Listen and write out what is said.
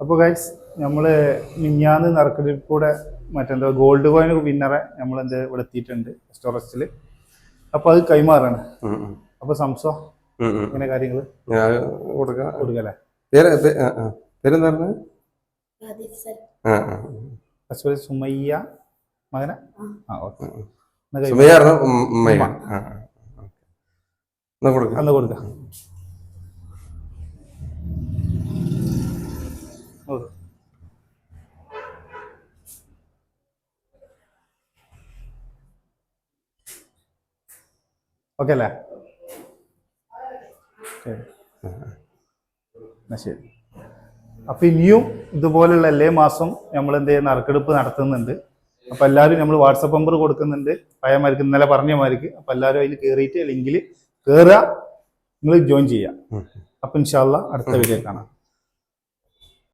അപ്പോൾ ഗൈസ് നമ്മൾ മിഞ്ഞാന്ന് നറുക്കലിൽ കൂടെ മറ്റെന്താ ഗോൾഡ് കോയിൻ വിന്നറെ നമ്മൾ എന്ത് ഇവിടെ എത്തിയിട്ടുണ്ട് റെസ്റ്റോറന്റിൽ അപ്പോൾ അത് കൈമാറാണ്. അപ്പോൾ സംസോ. ഇങ്ങനെ കാര്യങ്ങൾ കൊടുക്കല്ലേ. പേരെന്താ പറഞ്ഞത് സുമയ്യ മകന? ആ. ഓക്കെ. സുമയ്യ കൊടുക്കാം? അന്ന് കൊടുക്കാം? ഓക്കെ അല്ലേ. എന്നാ ശരി. അപ്പൊ ഇനിയും ഇതുപോലുള്ള എല്ലാ മാസം നമ്മൾ എന്ത് ചെയ്യുന്ന? നറുക്കെടുപ്പ് നടത്തുന്നുണ്ട്. അപ്പൊ എല്ലാവരും നമ്മൾ വാട്സപ്പ് നമ്പർ കൊടുക്കുന്നുണ്ട്. പയ്യന്മാർക്ക് ഇന്നലെ പറഞ്ഞ അപ്പോൾ അപ്പൊ എല്ലാവരും അതിൽ കയറിയിട്ട് ലിങ്കിൽ കയറുക നിങ്ങൾ ജോയിൻ ചെയ്യുക. ഉം. അപ്പൊ ഇൻഷാല്ല അടുത്ത വീഡിയോ കാണാം.